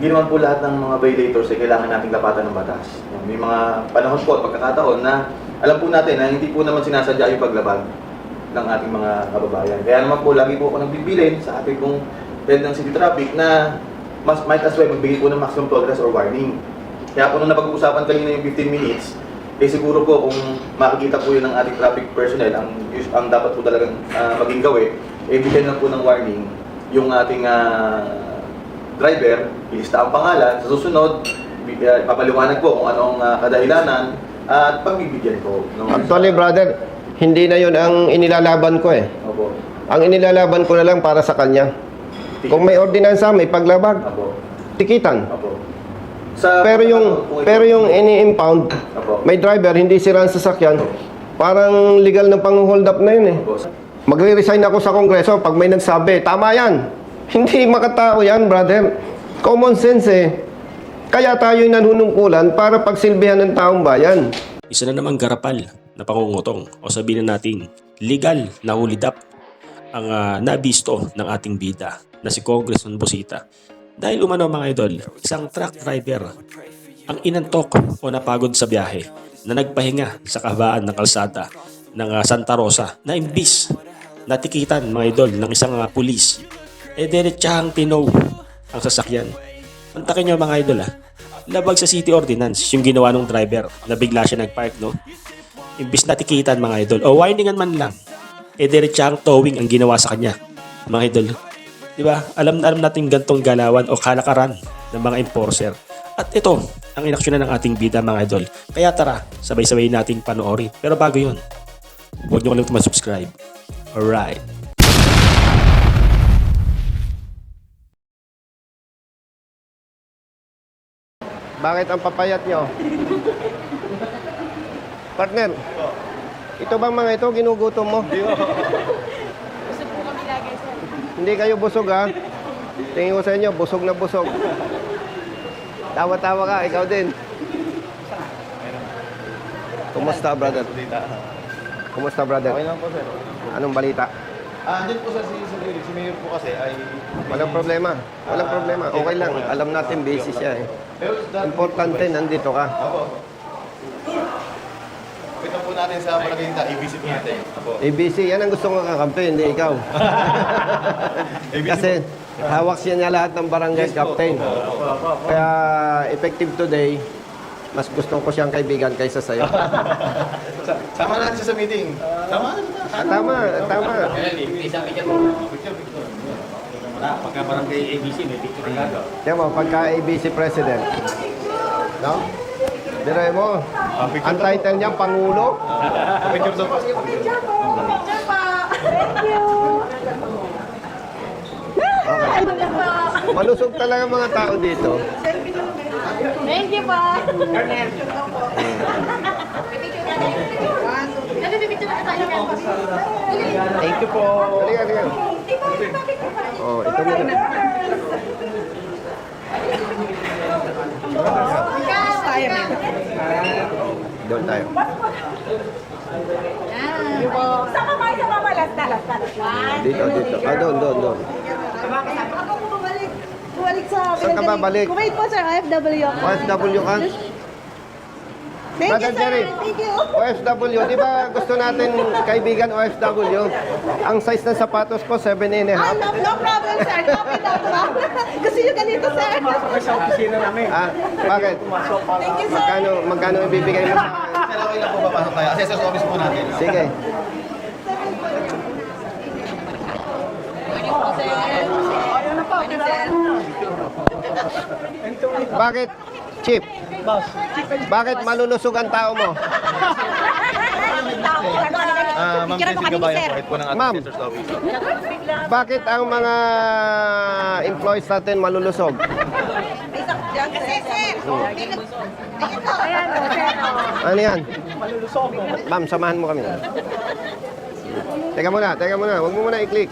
hindi naman po lahat ng mga violators ay kailangan nating lapatan ng batas. May mga panahon po at pagkakataon na alam po natin na hindi po naman sinasadya yung paglabag ng ating mga kababayan. Kaya naman po, lagi po ako nagbibilin sa ating pong head ng city traffic na mas might as well magbigay po ng maximum tolerance or warning. Kaya po nung napag-uusapan kanina yung 15 minutes, eh siguro po kung makikita po yun ng ating traffic personnel, ang, ang dapat po talagang ah, maging gawin, eh bigyan na po ng warning yung ating ah, driver, ilista ang pangalan, sa susunod, ah, papaliwanag po kung anong ah, kadahilanan at pagbibigyan po. No? Actually, brother, hindi na yun ang inilalaban ko eh. Opo. Ang inilalaban ko na lang para sa kanya. Kung may ordinansa, may paglabag, Opo. tikitan. Opo. Sa Pero yung ito- pero yung ini-impound, Opo. may driver hindi sira ang sasakyan, parang legal na pang-hold up na yun eh. Opo. Magre-resign ako sa kongreso pag may nagsabi, tama yan. Hindi makatao yan, brother. Common sense eh. Kaya tayo nanunungkulan para pagsilbihan ng taong bayan. Isa na namang garapal na pangungutong o sabihin na natin legal na hulidap ang ah, nabisto ng ating bida na si Congressman Busita. Dahil umano mga idol, isang truck driver ang inantok o napagod sa biyahe na nagpahinga sa kahabaan ng kalsada ng ah, Santa Rosa na imbis natikitan mga idol ng isang ah, pulis eh diretsahang tinow ang sasakyan. Mantakin nyo mga idol ah. Labag sa city ordinance yung ginawa ng driver na bigla siya nagpark no. Imbis na tikitan mga idol o warningan man lang. Eh diretsahang towing ang ginawa sa kanya. Mga idol. Di ba? Alam na alam natin gantong galawan o kalakaran ng mga enforcer. At ito ang inaksyonan ng ating bida mga idol. Kaya tara, sabay-sabay nating panoorin. Pero bago yun, huwag niyo kalimutan mag-subscribe. Alright. Bakit ang papayat nyo? Partner, ito bang mga ito ginugutom mo? Gusto po kami lagay, sir. Hindi kayo busog ha? Tingin ko sa inyo, busog na busog. Tawa-tawa ka, ikaw din. Kumusta, brother? Kumusta, brother? Okay lang po, sir. Anong balita? Ah, andun po sa si, si, si Mayor po kasi ay... Walang problema. Walang problema. Okay lang. Alam natin, busy siya eh. Importante, nandito ka. Opo. Ito po natin sa palagay nita, i-visit natin. Opo. Eh, busy. Yan ang gusto ko kakampi, hindi ikaw. Kasi hawak siya niya lahat ng barangay captain. Kaya effective today, mas gusto ko siyang kaibigan kaysa sa'yo. Sa- Sama natin siya sa meeting. Sama natin. Ah, tama, tama. Pagka parang kay ABC, may picture na gagaw. Kaya mo, pagka ABC President, no? Dire mo, ang title niya, Pangulo. Picture daw po. Picture po! Picture pa! Thank you! Okay. Malusog talaga mga tao dito. Thank you po! Tayo ng Thank you po. Halika, halika. Oh, ito muna. Doon tayo. Saan ka kayo sa mama? Last na, last na. Dito, dito. Ah, doon, doon, doon. Ako bumalik. Bumalik sa... Saan ka babalik? Kuwait po, sir. OFW. OFW ka? Thank you, sir. Jerry. OFW, di ba gusto natin kaibigan OFW? Ang size ng sapatos ko, 7 and a Ah, half. no, no problem, sir. No problem. Gusto nyo ganito, sir. Sa opisina namin. Ah, bakit? Thank you, sir. Magkano, magkano ibibigay mo? Pero okay lang po papasok tayo. Assessor's office po natin. Sige. Bakit, Chief? Bakit malulusog ang tao mo? Ah, Ma'am Picture po Jessie kami ni Gabayan sir. po, head po ng ating Ma'am. assessor's office. Bakit ang mga employees natin malulusog? Ano yan? Ma'am, samahan mo kami. Teka muna, teka muna. Huwag mo muna i-click.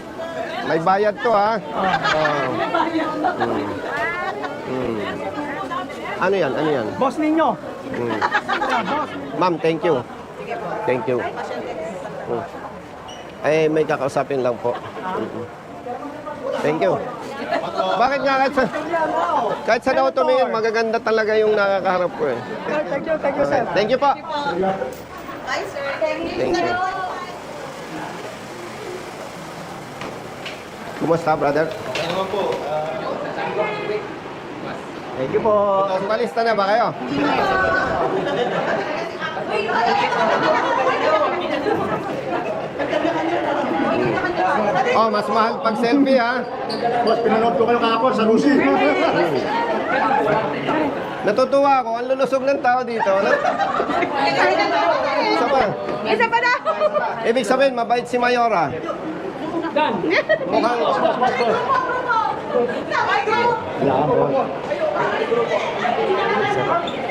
May bayad to, ha? Oh. Mm. Mm. Ano yan? Ano yan? Boss ninyo. Mm. Ma'am, thank you. Thank you. Mm. Eh, may kakausapin lang po. Mm-mm. Thank you. Bakit nga kahit sa, kahit sa daw tumingin, magaganda talaga yung nakakaharap ko eh. Thank you, thank you, sir. Thank you po. Bye, sir. Thank you. Thank you. Kumusta, brother? Okay naman po. ah, Thank you po. Palista na ba kayo? Oh, mas mahal pag selfie ha. Boss, pinanood ko kayo kahapon sa Lucy. Natutuwa ako, ang lulusog ng tao dito. Ano? Isa pa. Isa pa na. Ibig sabihin, mabait si Mayora. Mukhang,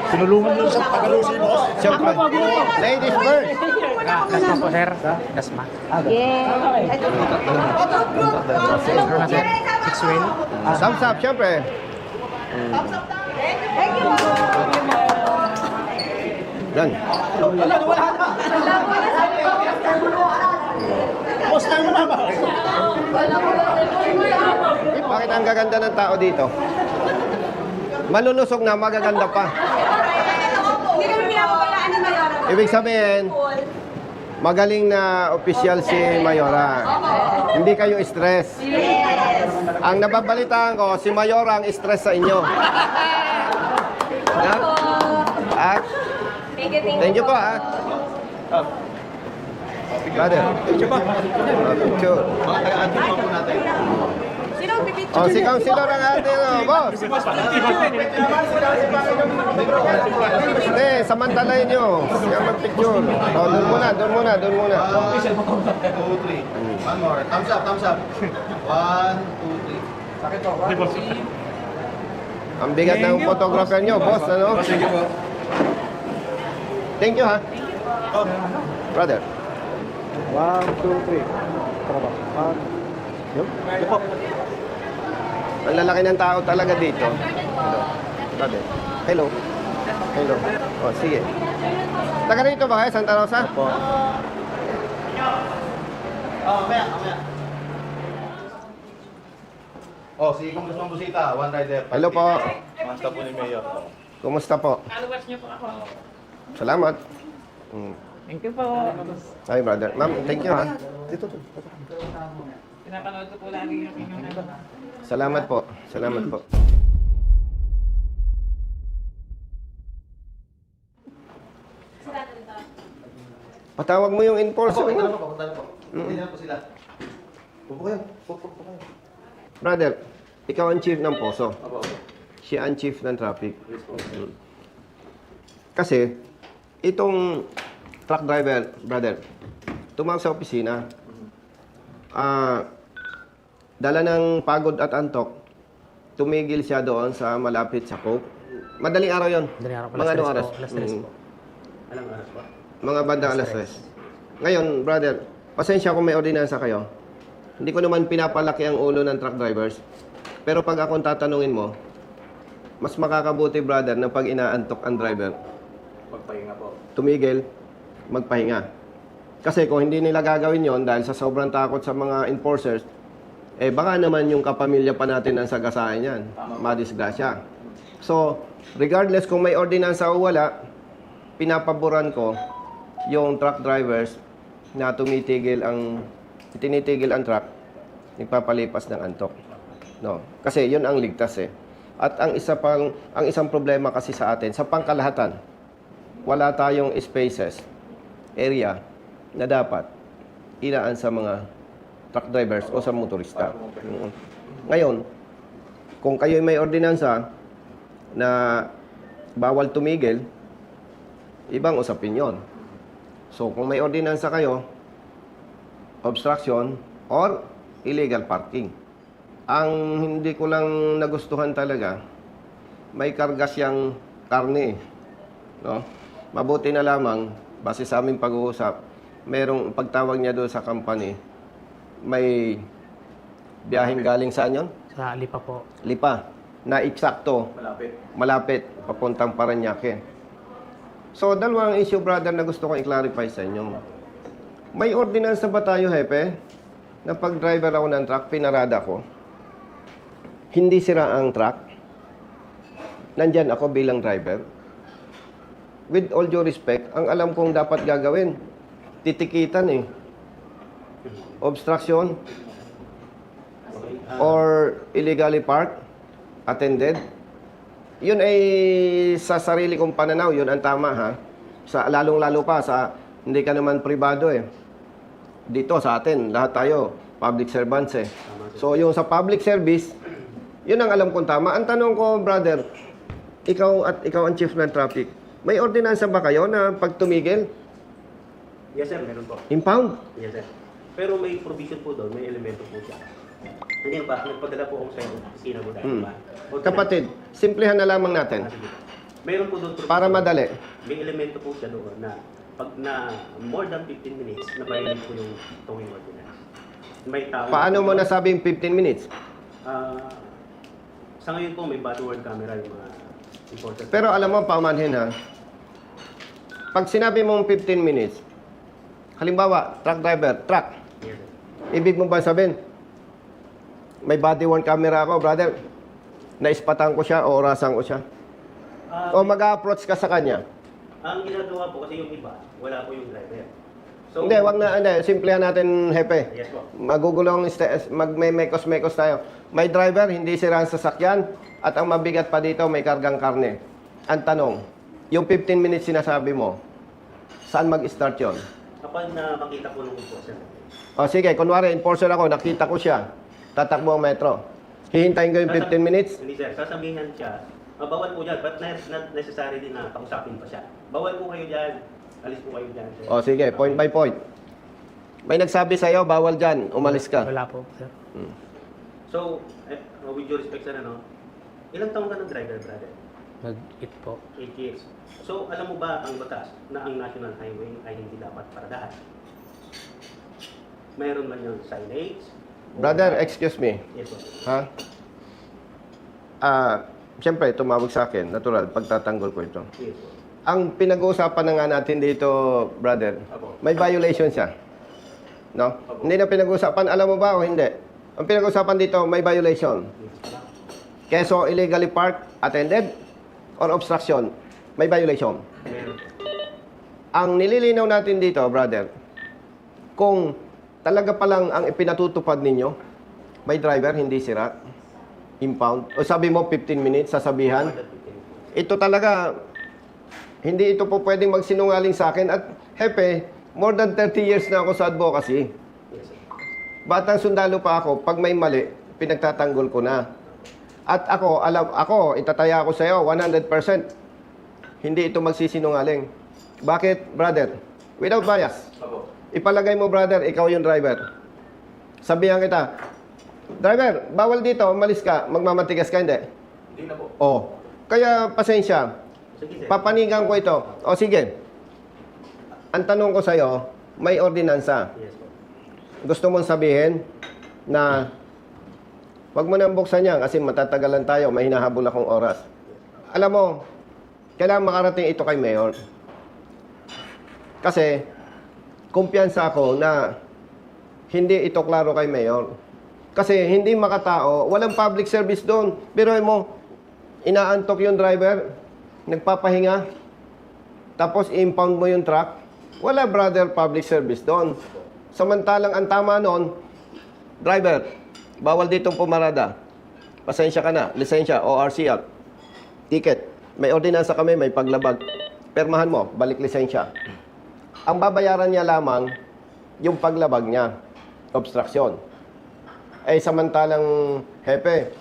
Sinulungan nyo sa taga-Lucy, boss. siyempre, ladies first. Dasma po, sir. Dasma. Six wheel. Thumbs up, siyempre. Thank you. Yan. Boss, tayo na ba? Bakit ang gaganda ng tao dito? Malulusog na, magaganda pa. Hindi kami pinapabayaan ni Mayora. Ibig sabihin, magaling na opisyal si Mayora. Hindi kayo stress. Ang nababalitaan ko, si Mayora ang stress sa inyo. Ha? At, Thank you, thank thank you po ha. Brother. Picture pa. Picture. Mga taga-admin po natin. Oh, si Councilor ang ating oh, boss. Hindi, samantalayin nyo. Siya mag-picture. Oh, doon muna, doon muna, doon muna. One, two, three. One more. Thumbs up, thumbs up. One, two, three. Ang bigat ng photographer nyo, boss, ano? Thank you po. Thank you, ha? Brother. One, two, three. Tara ba? One. Ito po. Ang lalaki ng tao talaga dito. Hello. Brother. Hello. Hello. Oh, sige. Taga rito ba kayo, Santa Rosa? Po. Oh, mamaya, mamaya. Oh, si Congressman Busita, one rider. Hello po. Masta po ni Mayor. Kumusta po? Followers niyo po ako. Salamat. Mm. Thank you po. Hi, brother. Ma'am, thank you, ha? Dito, dito. Pinapanood ko po lagi yung inyong ano. Salamat po. Salamat po. Patawag mo yung enforcer Punta na po, punta na po. Hindi na po sila. Pupo kayo. Pupo, pupo kayo. Brother, ikaw ang chief ng poso. Opo, opo. Siya ang chief ng traffic. Please po. Kasi, itong truck driver, brother, tumawag sa opisina. Ah, dala ng pagod at antok, tumigil siya doon sa malapit sa Coke. Madaling araw yon. Madaling araw, alas Mga anong tres oras? po, alas tres Mm. po. Mga bandang alas 3. Ngayon, brother, pasensya kung may ordinansa kayo. Hindi ko naman pinapalaki ang ulo ng truck drivers. Pero pag akong tatanungin mo, mas makakabuti, brother, na pag inaantok ang driver, Magpahinga po. tumigil, magpahinga. Kasi kung hindi nila gagawin yon dahil sa sobrang takot sa mga enforcers, eh baka naman yung kapamilya pa natin ang sagasaan yan. Madisgrasya. So, regardless kung may ordinansa o wala, pinapaboran ko yung truck drivers na tumitigil ang tinitigil ang truck, nagpapalipas ng antok. No, kasi 'yun ang ligtas eh. At ang isa pang ang isang problema kasi sa atin sa pangkalahatan, wala tayong spaces, area na dapat ilaan sa mga truck drivers o sa motorista. Mm. Ngayon, kung kayo may ordinansa na bawal tumigil, ibang usapin yon. So, kung may ordinansa kayo, obstruction or illegal parking. Ang hindi ko lang nagustuhan talaga, may karga siyang karne. No? Mabuti na lamang, base sa aming pag-uusap, merong pagtawag niya doon sa company, may biyaheng galing saan yon? Sa Lipa po. Lipa, na eksakto, Malapit. malapit, papuntang Paranaque. So, dalawang issue, brother, na gusto kong i-clarify sa inyo. May ordinance na ba tayo, Hepe? Na pag driver ako ng truck, pinarada ko. hindi sira ang truck, nandyan ako bilang driver. With all due respect, ang alam kong dapat gagawin, titikitan eh. Obstruction or illegally parked, attended. Yun ay sa sarili kong pananaw, yun ang tama ha. Sa lalong-lalo pa sa hindi ka naman pribado eh. Dito sa atin, lahat tayo public servants eh. So yung sa public service, yun ang alam kong tama. Ang tanong ko, brother, ikaw at ikaw ang chief ng traffic. May ordinansa ba kayo na pag tumigil, Yes sir, meron po. impound? Yes sir. Pero may provision po doon, may elemento po siya. Hindi ba, nagpadala po ako sa opisina mo dahil Hmm. ba? O, Kapatid, simplihan na lamang natin Ah, sige. Meron po doon provision. para madali. May elemento po siya doon na pag na more than 15 minutes, na violate po yung towing ordinance. May tao. Paano mo nasabing 15 minutes? Ah, sa ngayon po, may worn camera yung mga important. Pero alam mo, paumanhin ha. Pag sinabi mong 15 minutes, halimbawa, truck driver, truck. Ibig mo ba sabihin, may body worn camera ako, brother, naispatan ko siya o orasan ko siya? Ah, O mag-approach ka sa kanya? ang ginagawa po kasi yung iba, wala po yung driver. So, Hindi, wag na, hindi, simplihan natin, hepe. Yes po. Magugulong, mag may mekos-mekos tayo. May driver, hindi sira ang sasakyan, at ang mabigat pa dito, may kargang karne. Ang tanong, yung 15 minutes sinasabi mo, saan mag-start yon? Kapag na makita po nung po sir, O sige, kunwari, enforcer ako, nakita ko siya, tatakbo ang metro. Hihintayin ko yung 15 minutes? Hindi sir, sasabihan siya, ah, bawal po dyan, but not, not necessary din na kausapin pa siya. Bawal po kayo dyan, alis po kayo dyan. Sir. O sige, point by point. May nagsabi sa'yo, bawal dyan, umalis ka. Wala po, sir. So, eh, uh, with due respect sir, ano, ilang taong ka ng driver, brother? Mag-it po. 8 years. So, alam mo ba ang batas na ang National Highway ay hindi dapat paradahan? Mayroon man yung signage? Brother, excuse me. Yes, po. Ha? Ah, siyempre, tumawag sa akin. Natural, pagtatanggol ko ito. Yes, po. Ang pinag-uusapan na nga natin dito, brother, Apo. may violation siya. No? Hindi na pinag-uusapan, alam mo ba o hindi? Ang pinag-uusapan dito, may violation. Keso illegally parked, attended, or obstruction, may violation. Meron. Ang nililinaw natin dito, brother, kung talaga palang ang ipinatutupad ninyo, may driver, hindi sira, impound, o sabi mo 15 minutes, sasabihan, ito talaga, hindi ito po pwedeng magsinungaling sa akin. At, hepe, more than 30 years na ako sa advocacy. Batang sundalo pa ako, pag may mali, pinagtatanggol ko na. At ako, alam, ako, itataya ako sa iyo, 100%. Hindi ito magsisinungaling. Bakit, brother? Without bias. Ipalagay mo, brother, ikaw yung driver. Sabihan kita, driver, bawal dito, umalis ka, magmamatigas ka, hindi. Hindi na po. Oh, kaya pasensya, Sige, sir. papanigan ko ito. O sige, ang tanong ko sa'yo, may ordinansa. Yes, po. Gusto mong sabihin na wag mo nang buksan yan kasi matatagalan tayo, may hinahabol akong oras. Alam mo, kailangan makarating ito kay Mayor. Kasi, kumpiyansa ako na hindi ito klaro kay Mayor. Kasi hindi makatao, walang public service doon. Pero mo, inaantok yung driver, nagpapahinga, tapos impound mo yung truck, wala brother public service doon. Samantalang ang tama noon, driver, bawal ditong pumarada. Pasensya ka na, lisensya, ORCR, ticket. May ordinansa kami, may paglabag. Permahan mo, balik lisensya. Ang babayaran niya lamang, yung paglabag niya, obstruction. Eh, samantalang, hepe,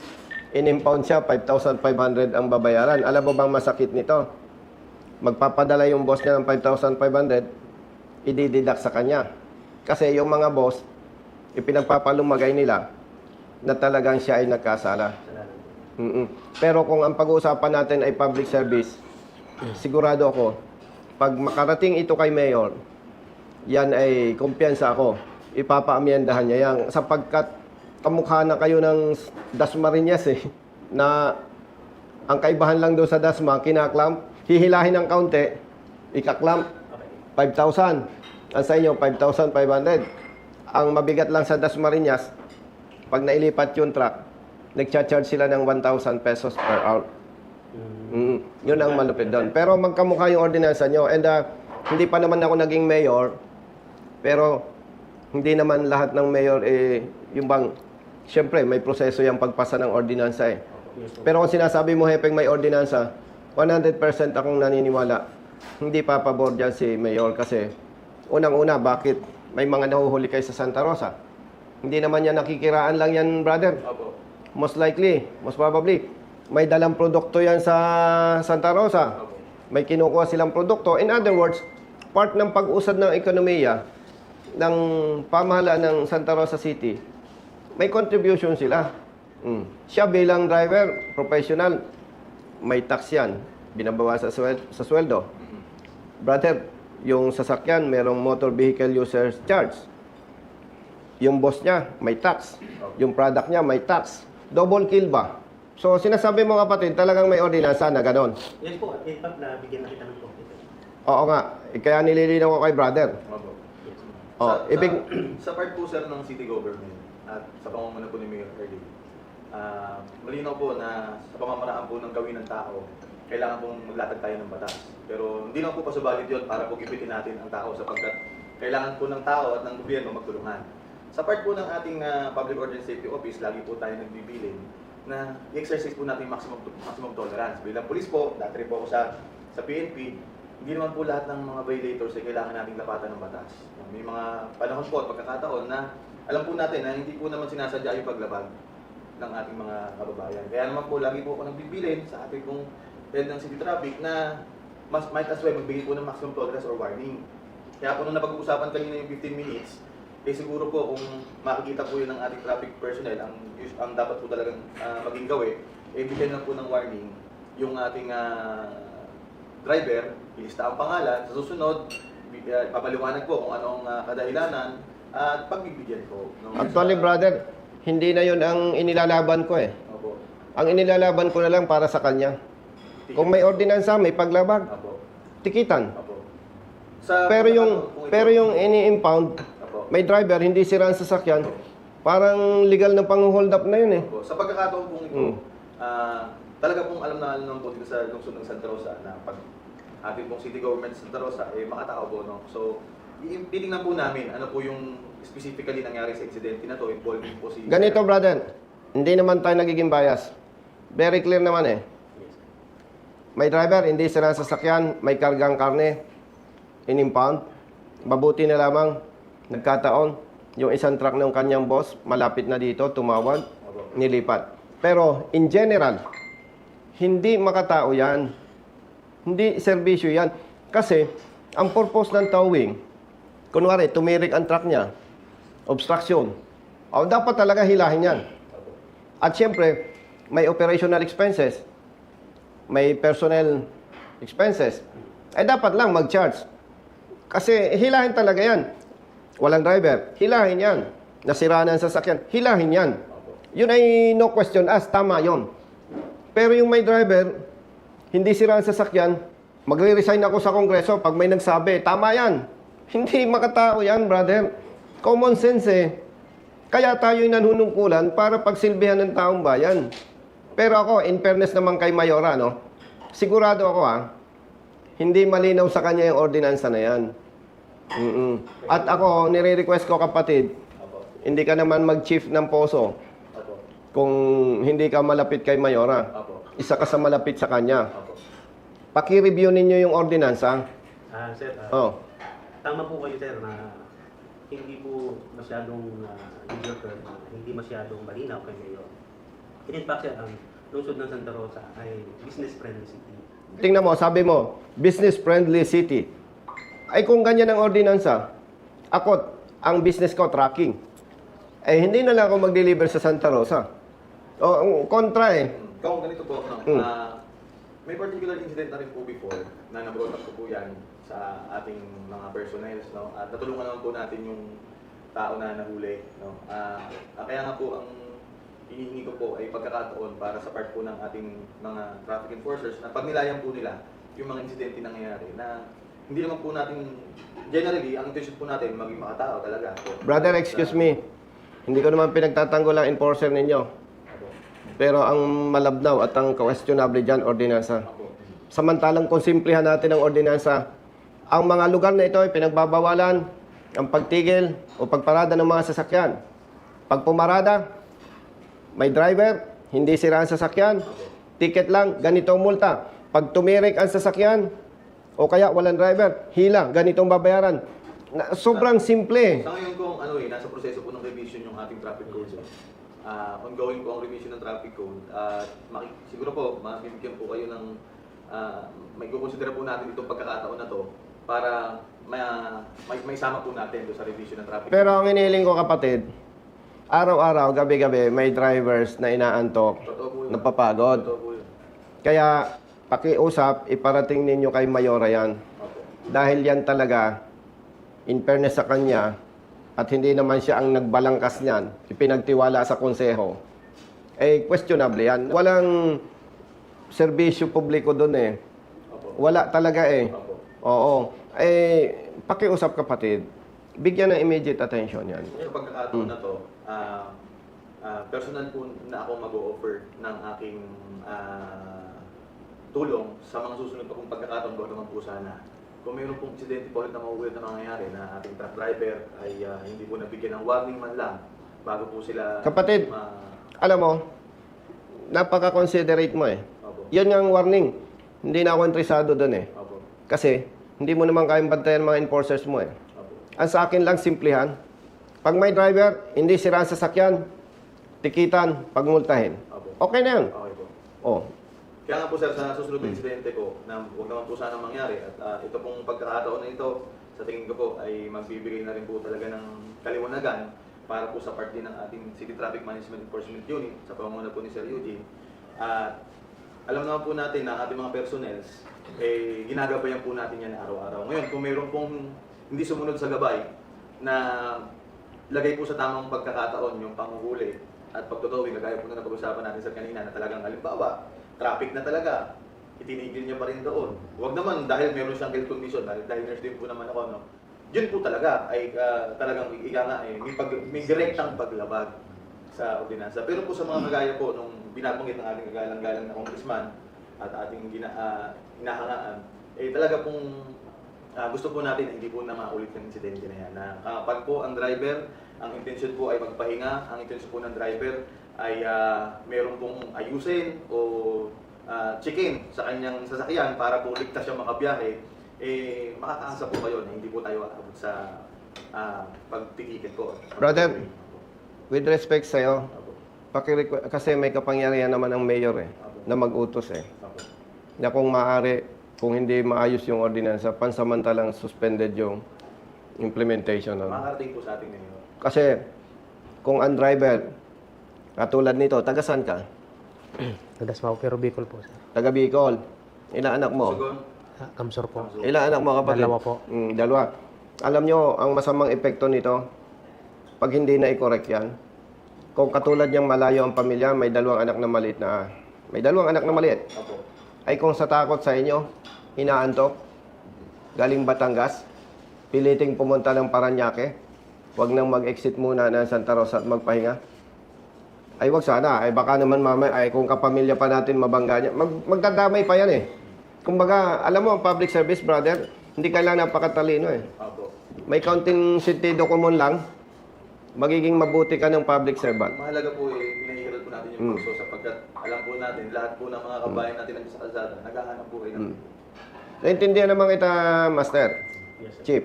in-impound siya, 5,500 ang babayaran. Alam mo bang masakit nito? Magpapadala yung boss niya ng 5,500, idididak sa kanya. Kasi yung mga boss, ipinagpapalumagay nila na talagang siya ay nagkasala. Mm-mm. Pero kung ang pag-uusapan natin ay public service, sigurado ako, pag makarating ito kay Mayor, yan ay kumpiyansa ako. Ipapaamyendahan niya yan. Sapagkat kamukha na kayo ng Dasmariñas eh, na ang kaibahan lang doon sa Dasma, kinaklamp, hihilahin ng kaunti, ikaklamp, 5,000. Ang sa inyo, 5,500. Ang mabigat lang sa Dasmariñas, pag nailipat yung truck, nagcha-charge sila ng 1,000 pesos per hour. Mm. Yun ang malupit doon. Pero magkamukha yung ordinansa nyo. And uh, hindi pa naman ako naging mayor, pero hindi naman lahat ng mayor, eh, yung bang, syempre, may proseso yung pagpasa ng ordinansa eh. Pero kung sinasabi mo, Hepeng, may ordinansa, 100% akong naniniwala. Hindi pa pabor dyan si Mayor kasi unang-una, bakit may mga nahuhuli kayo sa Santa Rosa? Hindi naman yan nakikiraan lang yan, brother. Most likely, most probably, may dalang produkto yan sa Santa Rosa. May kinukuha silang produkto. In other words, part ng pag-usad ng ekonomiya ng pamahalaan ng Santa Rosa City, may contribution sila. Mm. Siya bilang driver, professional, may tax yan. Binabawasan sa, sa sweldo. Brother, yung sasakyan, merong motor vehicle user charge. Yung boss niya, may tax. Yung product niya, may tax. Double kill ba? So, sinasabi mo kapatid, talagang may ordinansa na ganon. Yes po, in fact, nabigyan na kita ng copy. Oo nga, eh, kaya nililinaw ko kay brother. Opo. Yes. Oh, sa, ibig- sa, sa part po sir ng city government at sa pamumuno po ni Mayor Erdy, ah malinaw po na sa pamamaraan po ng gawin ng tao, kailangan pong maglatag tayo ng batas. Pero hindi naman po pasubalit yun para po gipitin natin ang tao sapagkat kailangan po ng tao at ng gobyerno magtulungan. Sa part po ng ating ah, Public Order and Safety Office, lagi po tayo nagbibilin na i-exercise po natin yung maximum, maximum tolerance. Bilang pulis po, dati po ako sa, sa PNP, hindi naman po lahat ng mga violators ay kailangan nating lapatan ng batas. May mga panahon po at pagkakataon na alam po natin na hindi po naman sinasadya yung paglabag ng ating mga kababayan. Kaya naman po, lagi po ako nagbibilin sa ating pong head ng city traffic na mas might as well magbigay po ng maximum tolerance or warning. Kaya po nung napag-uusapan kanina yung 15 minutes, eh siguro po kung makikita po yun ng ating traffic personnel, ang, ang dapat po talagang ah, maging gawin, eh bigyan na po ng warning yung ating ah, driver, ilista ang pangalan, sa susunod, bi- ah, papaliwanag po kung anong ah, kadahilanan at pagbibigyan po. ng- Actually, brother, hindi na yun ang inilalaban ko eh. Opo. Ang inilalaban ko na lang para sa kanya. Kung may ordinansa, may paglabag, Opo. tikitan. Opo. Sa Pero yung, pero yung ini-impound. May driver, hindi sira ang sasakyan, parang legal na pang-hold up na yun eh. Opo. Sa pagkakataon pong ito, Mm. ah, talaga pong alam na alam ng po dito sa lungsod ng Santa Rosa na pag ating pong city government sa Santa Rosa, eh makatao po, no? So, i- titingnan po namin ano po yung specifically nangyari sa insidente na to, involving po si... Ganito, brother, hindi naman tayo nagiging bias. Very clear naman eh. May driver, hindi sira ang sasakyan, may kargang karne, in-impound. Mabuti na lamang, nagkataon, yung isang truck ng kanyang boss, malapit na dito, tumawag, nilipat. Pero, in general, hindi makatao yan. Hindi serbisyo yan. Kasi, ang purpose ng towing, kunwari, tumirik ang truck niya, obstruction. O, dapat talaga hilahin yan. At siyempre, may operational expenses, may personnel expenses. Eh, dapat lang mag-charge. Kasi hilahin talaga yan. Walang driver, hilahin yan. Nasira na ang sasakyan, hilahin yan. Yun ay no question asked, tama yon. Pero yung may driver, hindi sira ang sasakyan, magre-resign ako sa kongreso pag may nagsabi, tama yan. Hindi makatao yan, brother. Common sense eh. Kaya tayo nanunungkulan para pagsilbihan ng taong bayan. Pero ako, in fairness naman kay Mayora, no? Sigurado ako ah, hindi malinaw sa kanya yung ordinansa na yan. Mm-mm. At ako, nire-request ko kapatid, hindi ka naman mag-chief ng poso kung hindi ka malapit kay Mayora. Isa ka sa malapit sa kanya. Paki-review ninyo yung ordinansa. Ah, sir, ah, Oh. tama po kayo, sir, na hindi po masyadong uh, term, na hindi masyadong malinaw kay Mayor. In fact, sir, ang lungsod ng Santa Rosa ay business-friendly city. Tingnan mo, sabi mo, business-friendly city. Ay kung ganyan ang ordinansa, ako, ang business ko, tracking. Eh, hindi na lang ako mag-deliver sa Santa Rosa. O, ang kontra eh. Kung ganito po, no, Mm. ah, may particular incident na rin po before na nabrought up ko po yan sa ating mga personnel. No? At natulungan naman po natin yung tao na nahuli. No? Ah, kaya nga po ang hinihingi ko po ay pagkakataon para sa part po ng ating mga traffic enforcers na pag nilayan po nila yung mga insidente na nangyayari na hindi naman po natin, generally, ang intention po natin maging makatao talaga. So, Brother, excuse me. Hindi ko naman pinagtatanggol ang enforcer ninyo. Pero ang malabnaw at ang questionable dyan, ordinansa. Samantalang kung simplihan natin ang ordinansa, ang mga lugar na ito ay pinagbabawalan ang pagtigil o pagparada ng mga sasakyan. Pag pumarada, may driver, hindi sira ang sasakyan, ticket lang, ganitong multa. Pag tumirik ang sasakyan, o kaya walang driver, hila, ganitong babayaran. Na, sobrang simple. Sa ngayon kung ano eh, nasa proseso po ng revision yung ating traffic code. eh. Ah, ongoing po ang revision ng traffic code. At maki- siguro po, mabibigyan po kayo ng, ah, may kukonsidera po natin itong pagkakataon na to para ma, may, may sama po natin doon sa revision ng traffic Pero ang iniling ko kapatid, araw-araw, gabi-gabi, may drivers na inaantok, napapagod. Kaya pakiusap, iparating ninyo kay Mayora yan. Dahil yan talaga, in fairness sa kanya, at hindi naman siya ang nagbalangkas niyan, ipinagtiwala sa konseho, eh, questionable yan. Walang serbisyo publiko doon eh. Wala talaga eh. Oo. Eh, pakiusap kapatid, bigyan ng immediate attention yan. Sa pagkakataon na to, ah, ah, personal po na ako mag-o-offer ng aking ah, tulong sa mga susunod pa kong pagkakataon bago naman po sana. Kung mayroon pong insidente po ulit na mauulit na mangyayari na ating truck driver ay ah, hindi po nabigyan ng warning man lang bago po sila Kapatid. ma- Alam mo, napaka-considerate mo eh. Opo. Yan ang warning. Hindi na ako interesado doon eh. Opo. Kasi, hindi mo naman kayang bantayan mga enforcers mo eh. Opo. Ang sa akin lang, simplihan. Pag may driver, hindi sira ang sasakyan, tikitan, pagmultahin. Opo. Okay na yan. Okay po. Oh. Kaya nga po sir, sa susunod na insidente ko, na huwag naman po sana mangyari, at ah, ito pong pagkakataon na ito, sa tingin ko po ay magbibigay na rin po talaga ng kaliwanagan para po sa part din ng ating City Traffic Management Enforcement Unit sa pamumuno po ni Sir Eugene. At alam naman po natin na ating mga personnels, eh, ginagabayan po natin yan araw-araw. Ngayon, kung mayroon pong hindi sumunod sa gabay na lagay po sa tamang pagkakataon yung panguhuli at pagtutawid, kagaya po na napag-usapan natin sa kanina na talagang halimbawa, traffic na talaga, itinigil niya pa rin doon. Huwag naman dahil meron siyang health condition, dahil, dahil nurse din po naman ako, no? Yun po talaga ay ah, talagang ika nga eh, may, pag, may direktang paglabag sa ordinansa. Pero po sa mga kagaya po, nung binabanggit ng ating kagalang-galang na congressman at ating gina, ah, hinahangaan, eh talaga pong Ah, gusto po natin na hindi po na maulit yung insidente na yan. Na kapag po ang driver, ang intensyon po ay magpahinga, ang intensyon po ng driver ay ah, meron pong ayusin o ah, checkin sa kanyang sasakyan para po ligtas siya makabiyahe, eh makakaasa po kayo na hindi po tayo aabot sa ah, pagtikikin po. Brother. With respect sa'yo, pakirequ- kasi may kapangyarihan naman ang mayor eh, na mag-utos eh. Na kung maaari, kung hindi maayos yung ordinansa, pansamantalang suspended yung implementation. Makakarating po sa ating ngayon. Kasi kung ang driver, katulad nito, taga saan ka? Nadasmaw pero Bicol po, sir. Taga Bicol. Ilang anak mo? Ah, Kamsor po. Ilang anak mo kapatid? Dalawa po. Mm, dalawa. Alam nyo, ang masamang epekto nito, pag hindi na i-correct yan, kung katulad niyang malayo ang pamilya, may dalawang anak na maliit na, may dalawang anak na maliit, ay kung sa takot sa inyo, inaantok, galing Batangas, piliting pumunta ng Paranaque, wag nang mag-exit muna ng Santa Rosa at magpahinga. Ay wag sana, ay baka naman mama, ay kung kapamilya pa natin mabangga niya, mag, magdadamay pa yan eh. Kumbaga, alam mo, ang public service, brother, hindi kailangan napakatalino eh. Apo. May counting sentido common lang, magiging mabuti ka ng public servant. Mahalaga po eh, pinahihiral po natin yung Mm. kurso sapagkat alam po natin, lahat po ng mga kabayan natin nandito sa kalsada, naghahanap po kayo ng Mm. Naintindihan naman kita, Master, Yes, sir. Chief.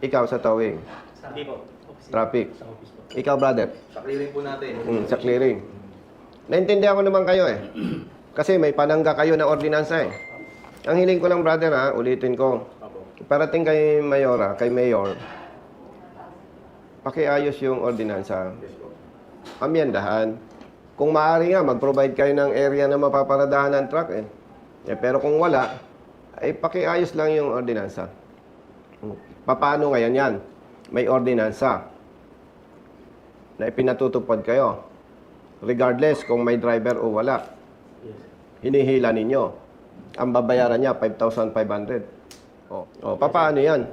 Ikaw sa towing, Hindi po. traffic. Sa office. Ikaw, brother, Sa clearing po natin. mm, sa clearing. Naintindihan ko naman kayo eh. Kasi may panangga kayo na ordinansa eh. Ang hiling ko lang, brother ha, ulitin ko. Parating kay Mayora, kay Mayor, pakiayos yung ordinansa. Amyandahan. Kung maaari nga, mag-provide kayo ng area na mapaparadahan ng truck eh. eh pero kung wala, ay pakiayos lang yung ordinansa. Hmm. Paano ngayon yan? May ordinansa na ipinatutupad kayo. Regardless kung may driver o wala. Hinihila ninyo. Ang babayaran niya, 5,500. O, o paano yan?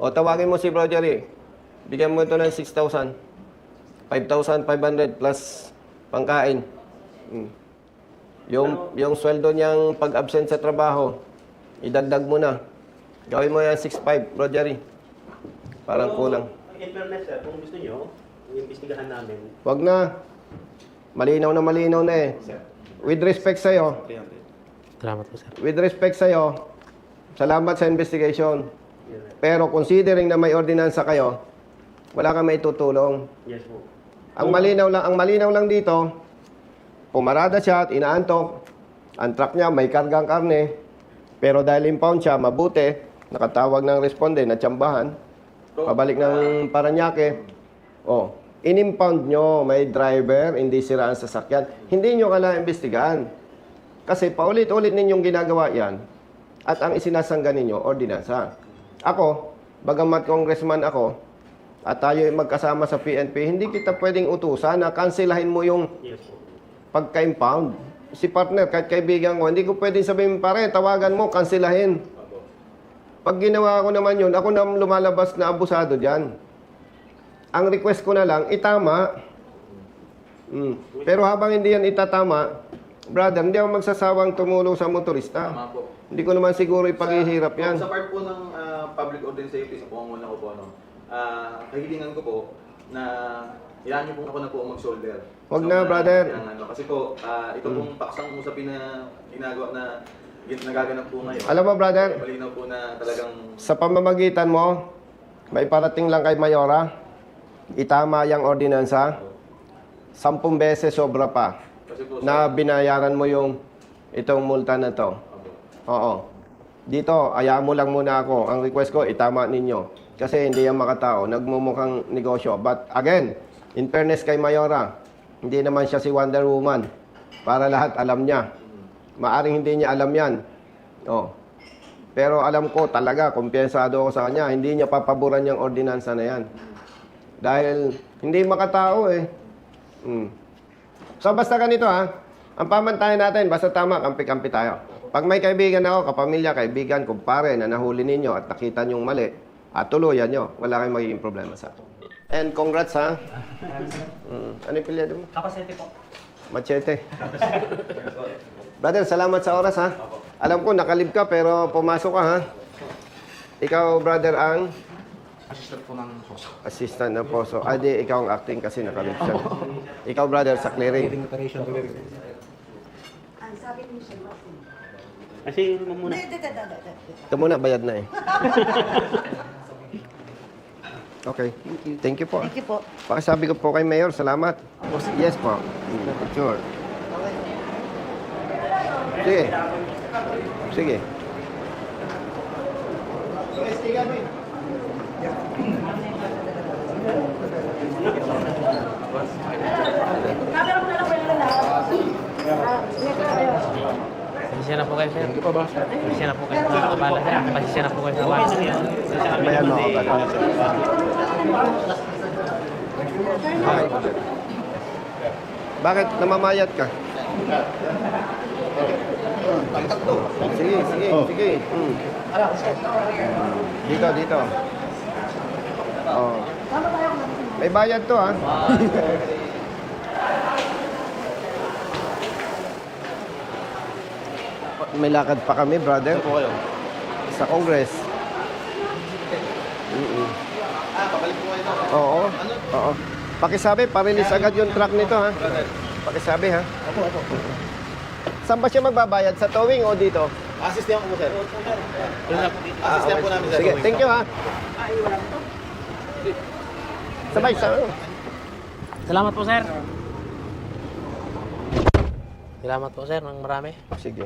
O tawagin mo si Bro Jerry. Bigyan mo ito ng 6,000. 5,500 plus pangkain. Mm. Yung, yung sweldo niyang pag-absent sa trabaho, idagdag mo na. Gawin mo yan 6.5, Bro Jerry. Parang kulang. In fairness, sir, kung gusto nyo, imbestigahan namin. Wag na. Malinaw na malinaw na eh. With respect sa'yo, Salamat po, sir. with respect sa'yo, salamat sa investigation. Yes, sir. Pero considering na may ordinansa kayo, wala kang maitutulong. Yes po. Ang malinaw lang, ang malinaw lang dito, pumarada siya at inaantok. Ang truck niya may kargang karne. Pero dahil impound siya, mabuti, nakatawag ng responde na tsambahan. Pabalik ng Paranaque. Oh, in-impound nyo, may driver, hindi sira ang sasakyan. Hindi nyo kailangan imbestigahan. Kasi paulit-ulit ninyong ginagawa yan. At ang isinasangga ninyo, ordinansa. Ako, bagamat congressman ako, at tayo ay magkasama sa PNP, hindi kita pwedeng utusan na kanselahin mo yung pagka-impound. Si partner, kahit kaibigan ko, hindi ko pwedeng sabihin, pare, tawagan mo, kanselahin. Pag ginawa ko naman yun, ako na lumalabas na abusado dyan. Ang request ko na lang, itama. Mm. Pero habang hindi yan itatama, brother, hindi ako magsasawang tumulong sa motorista. Tama po. Hindi ko naman siguro ipaghihirap yan. Sa part po ng ah, public order and safety, sa pangunguna ko po, ano, ah, kahilingan ko po na ilan niyo po ako na po mag-shoulder. Wag na, brother. Yung, ano, kasi po, ah, ito pong paksang usapin na ginagawa na gin- nagaganap po ngayon. Alam mo, brother, Malinaw po na talagang sa pamamagitan mo, may parating lang kay Mayora, itama yung ordinansa, sampung beses sobra pa, na binayaran mo yung itong multa na to. Oo. Dito, ayaan mo lang muna ako. Ang request ko, itama ninyo. Kasi hindi yan makatao. Nagmumukhang negosyo. But again, in fairness kay Mayora, hindi naman siya si Wonder Woman. Para lahat alam niya. Maaring hindi niya alam yan. Oh. Pero alam ko talaga, kumpiyensado ako sa kanya, hindi niya papaboran yung ordinansa na yan. Dahil hindi makatao eh. Mm. So basta ganito ha, ang pamantayan natin, basta tama, kampi-kampi tayo. Pag may kaibigan ako, kapamilya, kaibigan, kumpare na nahuli ninyo at nakita nyong mali, at tuluyan nyo, wala kayong magiging problema sa akin. And congrats ha. Mm. Ano yung pilyado mo? Kapasete po. Machete. Brother, salamat sa oras ha. Alam ko nakalib ka pero pumasok ka ha. Ikaw, brother, ang Assistant po ng poso. assistant ng poso. Ah, di, ikaw ang acting kasi siya. Ikaw, brother, sa clearing. Ang sabi ni Michelle, Kasi mo muna. Ito muna, bayad na eh. Okay. Thank you po. Thank you po. Pakisabi ko po kay Mayor, salamat. Yes po. Mm, Sure. Sige. Sige. Pasisya na po kayo, sir. Hindi pa ba? Pasisya na po kayo sa kabala, sir. Pasisya na po kayo sa kabala. Bayan mo ako. Bakit namamayat ka? Sige, sige, sige. Mm. Dito, dito. Oh. May bayad to, ha? May lakad pa kami, brother. po kayo. Sa Congress. Mm-mm. Ah, pabalik po kayo na. Oo. Oo. Pakisabi, pa-release agad yung truck nito, ha? Pakisabi, ha? Opo, opo. Saan ba siya magbabayad? Sa towing o dito? Assist niyo po, sir. Assist po namin, sir. Sige, thank you, ha? Sabay sa... Salamat po, sir. Salamat po, sir, ng marami. Sige.